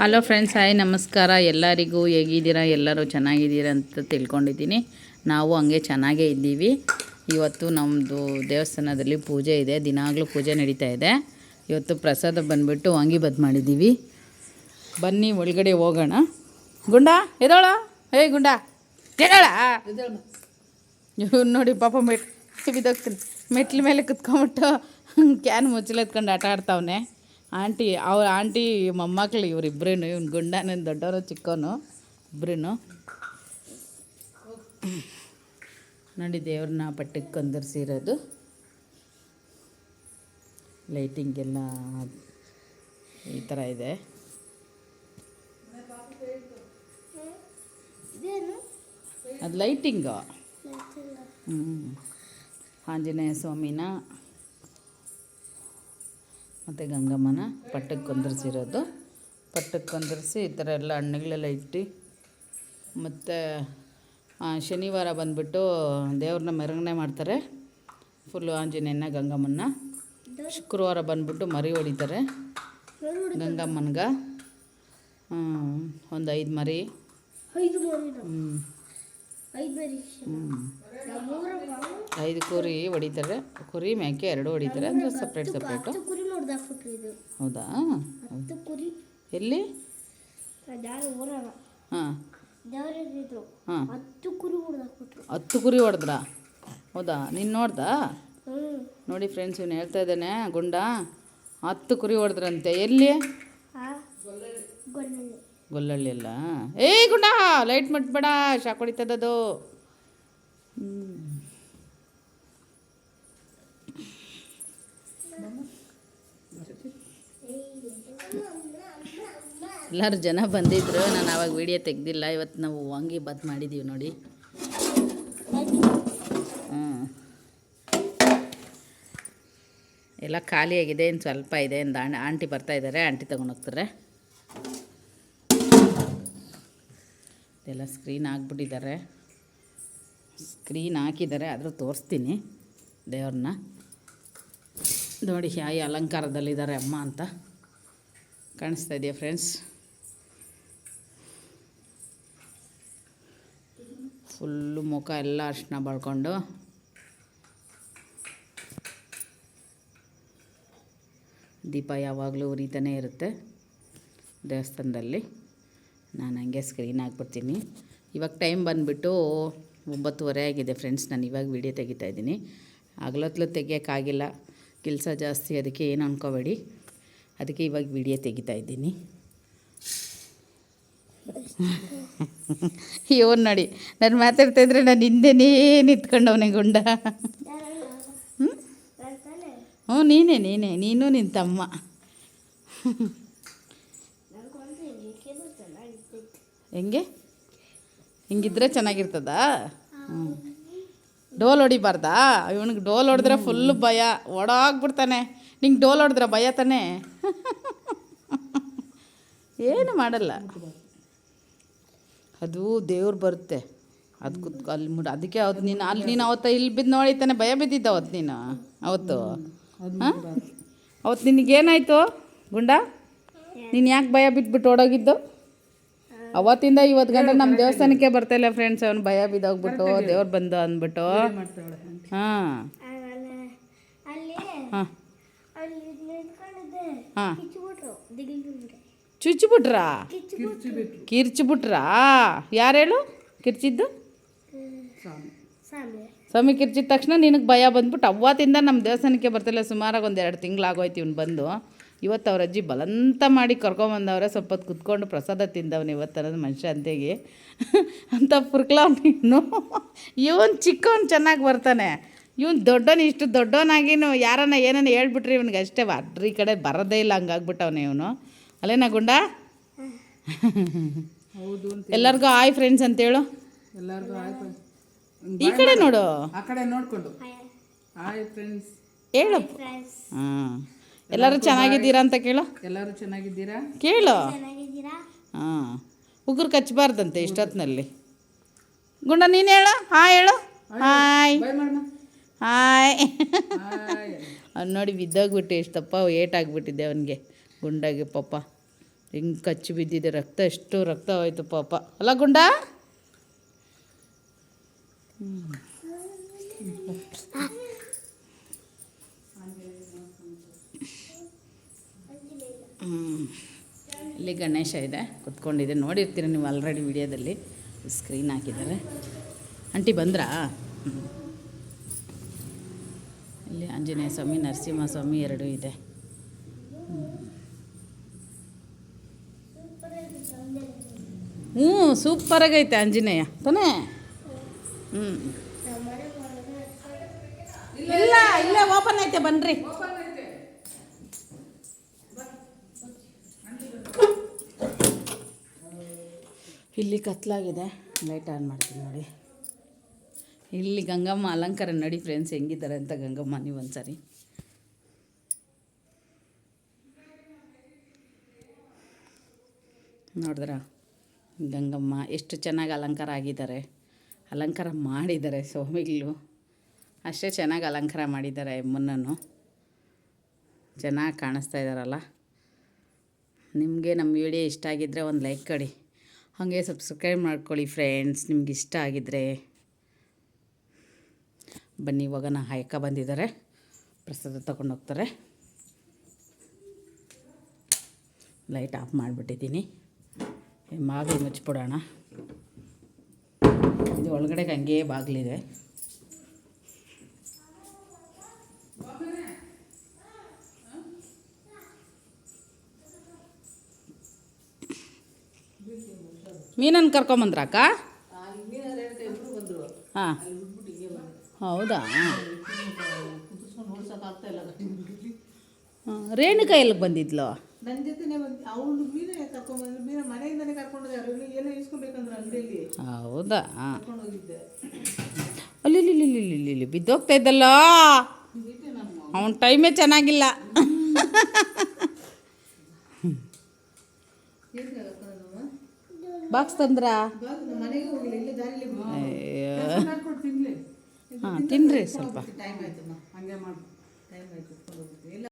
Hello friends hi ನಮಸ್ಕಾರ. ಎಲ್ಲರಿಗೂ ಹೇಗಿದ್ದೀರಾ? ಎಲ್ಲರೂ ಚೆನ್ನಾಗಿದ್ದೀರಾ ಅಂತ ತಿಳ್ಕೊಂಡಿದ್ದೀನಿ. ನಾವು ಹಂಗೆ ಚೆನ್ನಾಗೇ ಇದ್ದೀವಿ. ಇವತ್ತು ನಮ್ಮದು ದೇವಸ್ಥಾನದಲ್ಲಿ ಪೂಜೆ ಇದೆ. ದಿನಾಗಲೂ ಪೂಜೆ ನಡೀತಾ ಇದೆ. ಇವತ್ತು ಪ್ರಸಾದ ಬಂದುಬಿಟ್ಟು ವಾಂಗಿಬಾತ್ ಮಾಡಿದ್ದೀವಿ. ಬನ್ನಿ, ಒಳಗಡೆ ಹೋಗೋಣ. ಗುಂಡ ಎದೋಳ ಹೇ ಗುಂಡ. ಕೇಳೋಳ ಇವ್ರು ನೋಡಿ ಪಾಪ ಮೆಟ್ ಬಿದ್ದೋಗ್ತೀನಿ ಮೆಟ್ಲ ಮೇಲೆ ಕುತ್ಕೊಂಬಿಟ್ಟು ಕ್ಯಾನ್ ಮುಚ್ಚಲತ್ಕೊಂಡು ಆಟ ಆಡ್ತಾವನೆ. ಆಂಟಿ ಅವ್ರ ಆಂಟಿ ಮೊಮ್ಮಕ್ಳು ಇವರಿಬ್ರು ಇವ್ನು ಗುಂಡನ ದೊಡ್ಡವರು ಚಿಕ್ಕವನು ಇಬ್ರು ನೋಡಿ ದೇವ್ರನ್ನ ಪಟ್ಟಕ್ಕೆ ಕೊಂದರ್ಸಿರೋದು. ಲೈಟಿಂಗ್ ಎಲ್ಲ ಈ ಥರ ಇದೆ. ಅದು ಲೈಟಿಂಗು. ಹ್ಞೂ ಆಂಜನೇಯ ಸ್ವಾಮಿನ ಮತ್ತು ಗಂಗಮ್ಮನ ಪಟ್ಟಕ್ಕೆ ಕೊಂದರ್ಸಿರೋದು. ಪಟ್ಟಕ್ಕೆ ಕೊಂದರ್ಸಿ ಈ ಥರ ಎಲ್ಲ ಹಣ್ಣುಗಳೆಲ್ಲ ಇಟ್ಟು ಮತ್ತು ಶನಿವಾರ ಬಂದುಬಿಟ್ಟು ದೇವ್ರನ್ನ ಮೆರವಣೆ ಮಾಡ್ತಾರೆ. ಫುಲ್ಲು ಆಂಜನೇಯನ ಗಂಗಮ್ಮನ ಶುಕ್ರವಾರ ಬಂದುಬಿಟ್ಟು ಮರಿ ಹೊಡಿತಾರೆ. ಗಂಗಮ್ಮನ್ಗೆ. ಒಂದು ಐದು ಮರಿ. ಐದು ಮರಿನ ಹ್ಞೂ ಐದು ಮರಿ. ಹ್ಞೂ ಐದು ಕುರಿ ಹೊಡಿತಾರೆ. ಕುರಿ ಮೇಕೆ ಎರಡು ಹೊಡಿತಾರೆ. ಅಂದರೆ ಸಪ್ರೇಟ್ ಸಪ್ರೇಟು ಹತ್ತು ಕುರಿ ಇದು? ಹೌದಾ? ಹತ್ತು ಕುರಿ. ಎಲ್ಲಿ? ಯಾರು ಊರಾಗ ಹಾಂ. ದೇವ್ರಿದ್ರು ಹಾಂ. ಹತ್ತು ಕುರಿ ಹೊಡ್ದಾಕ್ಬಿಟ್ರು ಹತ್ತು ಕುರಿ ಹೊಡೆದ್ರ? ಹೌದಾ? ನೀನು ನೋಡ್ದಾ? ನೋಡಿ ಫ್ರೆಂಡ್ಸ್ ಇವನು ಹೇಳ್ತಾ ಇದ್ದಾನೆ ಗುಂಡ ಹತ್ತು ಕುರಿ ಹೊಡೆದ್ರಂತೆ. ಎಲ್ಲಿ? ಗೊಲ್ಲಳ್ಳಿ. ಅಲ್ಲ ಏಯ್ ಗುಂಡ ಲೈಟ್ ಮುಟ್ಬೇಡ ಶಾಕ್ ಹೊಡಿತದದು ಎಲ್ಲರೂ ಜನ ಬಂದಿದ್ರು. ನಾನು ಆವಾಗ ವಿಡಿಯೋ ತೆಗೆದಿಲ್ಲ. ಇವತ್ತು ನಾವು ವಾಂಗಿ ಬದ್ ಮಾಡಿದ್ದೀವಿ ನೋಡಿ. ಹ್ಞೂ ಎಲ್ಲ ಖಾಲಿಯಾಗಿದೆ. ಇನ್ನು ಸ್ವಲ್ಪ ಇದೆ. ಇಂದ ಆಂಟಿ ಬರ್ತಾ ಇದ್ದಾರೆ ಆಂಟಿ ಹೋಗ್ತಾರೆ. ಎಲ್ಲ ಸ್ಕ್ರೀನ್ ಹಾಕ್ಬಿಟ್ಟಿದ್ದಾರೆ ಸ್ಕ್ರೀನ್ ಹಾಕಿದ್ದಾರೆ. ಆದರೂ ತೋರಿಸ್ತೀನಿ ದೇವ್ರನ್ನ. ನೋಡಿ, ಹಾಯಿ, ಅಲಂಕಾರದಲ್ಲಿದ್ದಾರೆ ಅಮ್ಮ ಅಂತ. ಕಾಣಿಸ್ತಾ ಇದೆಯಾ ಫ್ರೆಂಡ್ಸ್ ಫುಲ್ಲು ಮುಖ ಎಲ್ಲ ಅರ್ಶಿನ ಬಳ್ಕೊಂಡು. ದೀಪ ಯಾವಾಗಲೂ ಉರಿತಾನೆ ಇರುತ್ತೆ ದೇವಸ್ಥಾನದಲ್ಲಿ. ನಾನು ಹಂಗೆ ಸ್ಕ್ರೀನ್ ಹಾಕ್ಬಿಡ್ತೀನಿ. ಇವಾಗ ಟೈಮ್ ಬಂದುಬಿಟ್ಟು ಒಂಬತ್ತುವರೆ ಆಗಿದೆ ಫ್ರೆಂಡ್ಸ್ ನಾನು ಇವಾಗ ವಿಡಿಯೋ ತೆಗಿತಾ ಇದ್ದೀನಿ. ಹಗಲೊತ್ಲು ತೆಗಿಯೋಕ್ಕಾಗಿಲ್ಲ ಕೆಲಸ ಜಾಸ್ತಿ, ಅದಕ್ಕೆ ಏನು ಅನ್ಕೋಬೇಡಿ. ಅದಕ್ಕೆ ಇವಾಗ ವಿಡಿಯೋ ತೆಗಿತಾ ಇವನು ನೋಡಿ ನಾನು ಮಾತಾಡ್ತಾ ಇದ್ರೆ ನಾನು ಹಿಂದೆನೇ ನಿಂತ್ಕೊಂಡವನೇ ಗುಂಡ. ಹ್ಞೂ ನಾನು ನೀನೇ ನೀನೇ ನೀನು ನಿನ್ನ ತಮ್ಮ. ಹೆಂಗೆ? ಹಿಂಗಿದ್ರೆ ಚೆನ್ನಾಗಿರ್ತದಾ? ಹ್ಞೂ ಡೋಲ್ ಹೊಡಿಬಾರ್ದಾ? ಇವನಿಗೆ ಡೋಲ್ ಹೊಡೆದ್ರೆ ಫುಲ್ ಭಯ. ಓಡಾಗ್ಬಿಡ್ತಾನೆ. ನಿಂಗೆ ಡೋಲ್ ಹೊಡೆದ್ರೆ ಭಯ ತಾನೆ? ಏನು ಮಾಡಲ್ಲ. ಅದು ದೇವ್ರು ಬರುತ್ತೆ. ಅದು ಕುತ್ ಅಲ್ಲಿ ಮುಡ ಅದಕ್ಕೆ ಅವತ್ತು ನೀನು ಅಲ್ಲಿ ನೀನು ಅವತ್ತು ಇಲ್ಲಿ ಬಿದ್ದು ನೋಡಿತಾನೆ ಭಯ ಬಿದ್ದಿದ್ದ ಅವತ್ತು ನೀನು? ಅವತ್ತು? ಹಾಂ? ಅವತ್ತು ನಿನಗೇನಾಯ್ತು ಗುಂಡ? ನೀನು ಯಾಕೆ ಭಯ ಬಿದ್ದುಬಿಟ್ಟು ಓಡೋಗಿದ್ದು? ಅವತ್ತಿಂದ ಇವತ್ತು ಗಂಟೆ ನಮ್ಮ ದೇವಸ್ಥಾನಕ್ಕೆ ಬರ್ತಾಯಿಲ್ಲ ಫ್ರೆಂಡ್ಸ್ ಅವನು ಭಯ ಬಿದ್ದೋಗ್ಬಿಟ್ಟು ದೇವ್ರು ಬಂದು ಅಂದ್ಬಿಟ್ಟು. ಹಾಂ. ಹಾಂ. ಹಾಂ. ಚುಚ್ಚಿಬಿಟ್ರಾ ಕಿರ್ಚಿಬಿಟ್ರಾ. ಯಾರು ಹೇಳು? ಕಿರ್ಚಿದ್ದು? ಸ್ವಾಮಿ. ಕಿರ್ಚಿದ ತಕ್ಷಣ ನಿನಗೆ ಭಯ ಬಂದ್ಬಿಟ್ಟು ಅವತ್ತಿಂದ ನಮ್ಮ ದೇವಸ್ಥಾನಕ್ಕೆ ಬರ್ತಿಲ್ಲ ಸುಮಾರಾಗಿ ಒಂದು ಎರಡು ತಿಂಗಳಾಗೋಯ್ತು ಇವ್ನು ಬಂದು. ಇವತ್ತು ಅವ್ರ ಅಜ್ಜಿ ಬಲಂತ ಮಾಡಿ ಕರ್ಕೊಂಬಂದವ್ರೆ ಸ್ವಲ್ಪ ಹೊತ್ತು ಕುತ್ಕೊಂಡು ಪ್ರಸಾದ ತಿಂದವನು ಇವತ್ತು ಅನ್ನೋದು ಮನುಷ್ಯ ಅಂತೆಗೆ ಅಂತ ಪುರ್ಕ್ಲವ್ ನೀನು. ಇವನು ಚಿಕ್ಕವನು ಚೆನ್ನಾಗಿ ಬರ್ತಾನೆ. ಇವನು ದೊಡ್ಡವನು ಇಷ್ಟು ದೊಡ್ಡವನಾಗಿನೂ ಯಾರನ್ನ ಏನನ್ನ ಹೇಳ್ಬಿಟ್ರಿ ಇವನಿಗೆ ಅಷ್ಟೇ ಅದ್ರ ಈ ಕಡೆ ಬರೋದೇ ಇಲ್ಲ ಹಂಗಾಗ್ಬಿಟ್ಟವನೇ ಇವನು. ಅಲ್ಲೇನಾ ಗುಂಡ? ಹೌದು ಎಲ್ಲರಿಗೂ ಆಯ್ ಫ್ರೆಂಡ್ಸ್ ಅಂತೇಳು. ಎಲ್ಲರಿಗೂ ಆಯ್ತು ಈ ಕಡೆ ನೋಡು. ಆ ಕಡೆ ನೋಡ್ಕೊಂಡು. ಹಾಯ್ ಫ್ರೆಂಡ್ಸ್ ಹೇಳು. ಫ್ರೆಂಡ್ಸ್ ಹಾಂ. ಎಲ್ಲರೂ ಚೆನ್ನಾಗಿದ್ದೀರಾ ಅಂತ ಕೇಳು. ಎಲ್ಲರೂ ಚೆನ್ನಾಗಿದ್ದೀರಾ? ಕೇಳು. ಚೆನ್ನಾಗಿದ್ದೀರಾ? ಹಾಂ. ಉಗುರು ಕಚ್ಚಬಾರ್ದಂತೆ ಇಷ್ಟೊತ್ತಿನಲ್ಲಿ. ಗುಂಡ ನೀನು ಹೇಳು. ಹಾಂ ಹೇಳು. ಹಾಯ್ ಹಾಯ್ ಹಾಯ್ ಅವ್ನು ನೋಡಿ ಬಿದ್ದೋಗ್ಬಿಟ್ಟು ಎಷ್ಟಪ್ಪ ತಪ್ಪ ಏಟಾಗ್ಬಿಟ್ಟಿದ್ದೆ ಅವನಿಗೆ. ಗುಂಡಾಗಿ ಪಾಪ. ಹೆಂಗೆ ಕಚ್ಚಿ ಬಿದ್ದಿದೆ, ರಕ್ತ ಎಷ್ಟು ರಕ್ತ ಹೋಯ್ತು ಪಾಪ. ಅಲ್ಲ ಗುಂಡ. ಇಲ್ಲಿ ಗಣೇಶ ಇದೆ, ಕುತ್ಕೊಂಡಿದೆ. ನೋಡಿರ್ತೀರ ನೀವು ಆಲ್ರೆಡಿ ವಿಡಿಯೋದಲ್ಲಿ? ಸ್ಕ್ರೀನ್ ಹಾಕಿದ್ದಾರೆ. ಆಂಟಿ ಬಂದ್ರಾ? ಇಲ್ಲಿ ಆಂಜನೇಯ ಸ್ವಾಮಿ, ನರಸಿಂಹ ಸ್ವಾಮಿ ಎರಡೂ ಇದೆ. ಹ್ಞೂ ಸೂಪರಾಗೈತೆ ಆಂಜನೇಯ. ತಾನೇ? ಹ್ಞೂ ಇಲ್ಲ, ಇಲ್ಲೇ ಓಪನ್ ಐತೆ ಬನ್ನಿರಿ ಇಲ್ಲಿ ಕತ್ಲಾಗಿದೆ. ಲೈಟ್ ಆನ್ ಮಾಡ್ತೀನಿ ನೋಡಿ. ಇಲ್ಲಿ ಗಂಗಮ್ಮ ಅಲಂಕಾರ ನಡಿ ಫ್ರೆಂಡ್ಸ್ ಹೆಂಗಿದ್ದಾರೆ ಅಂತ ಗಂಗಮ್ಮ ನೀವು ಒಂದ್ಸರಿ. ನೋಡಿದ್ರ? ಗಂಗಮ್ಮ, ಎಷ್ಟು ಚೆನ್ನಾಗಿ ಅಲಂಕಾರ ಆಗಿದ್ದಾರೆ. ಅಲಂಕಾರ ಮಾಡಿದ್ದಾರೆ ಸ್ವಾಮಿಗಳು. ಅಷ್ಟೇ ಚೆನ್ನಾಗಿ ಅಲಂಕಾರ ಮಾಡಿದ್ದಾರೆ ಮುನ್ನನು ಚೆನ್ನಾಗಿ ಕಾಣಿಸ್ತಾ ಇದ್ದಾರಲ್ಲ. ನಿಮಗೆ ನಮ್ಮ ವಿಡಿಯೋ ಇಷ್ಟ ಆಗಿದ್ದರೆ ಒಂದು ಲೈಕ್ ಕೊಡಿ. ಹಾಗೆ ಸಬ್ಸ್ಕ್ರೈಬ್ ಮಾಡ್ಕೊಳ್ಳಿ ಫ್ರೆಂಡ್ಸ್, ನಿಮ್ಗೆ ಇಷ್ಟ ಆಗಿದ್ದರೆ ಬನ್ನಿ, ಇವಾಗ ನಾ ಹಾಯ್ಕ ಬಂದಿದ್ದಾರೆ. ಪ್ರಸಾದ ತಗೊಂಡು ಹೋಗ್ತಾರೆ. ಲೈಟ್ ಆಫ್ ಮಾಡಿಬಿಟ್ಟಿದ್ದೀನಿ. ಬಾಗಿಲು ಮುಚ್ಚಿಬಿಡೋಣ. ಇದು ಒಳಗಡೆಗೆ ಹಂಗೆ ಬಾಗಿಲಿದೆ. ಮೀನನ್ನು ಕರ್ಕೊಂಬಂದ್ರಕ್ಕ ಹಾಂ. ಹೌದಾ? ಹಾಂ ರೇಣುಕಾ ಎಲ್ಲಿಗೆ ಬಂದಿದ್ಲು? ಮೀನ ಕರ್ಕೊಂಡ್ಬಂದ್ರು ಮೀನ ಮನೆಯಿಂದನೇ ಏನೋ ಇಸ್ಕೊಬೇಕಂದ್ರೆ ಅಂಗಡಿಯಲ್ಲಿ. ಹೌದಾ? ಕರ್ಕೊಂಡು ಹೋಗಿದ್ದೆ. ಅಲ್ಲಿ ಇಲ್ಲಿ ಇಲ್ಲಿ ಇಲ್ಲಿ ಇಲ್ಲಿ ಇಲ್ಲಿ ಬಿದ್ದೋಗ್ತಾ ಇದ್ದಲ್ಲ? ಅವನ ಟೈಮೇ ಚೆನ್ನಾಗಿಲ್ಲ. ಬಾಕ್ಸ್ ತಂದ್ರ? ಹಾ ತಿನ್ರಿ ಸ್ವಲ್ಪ.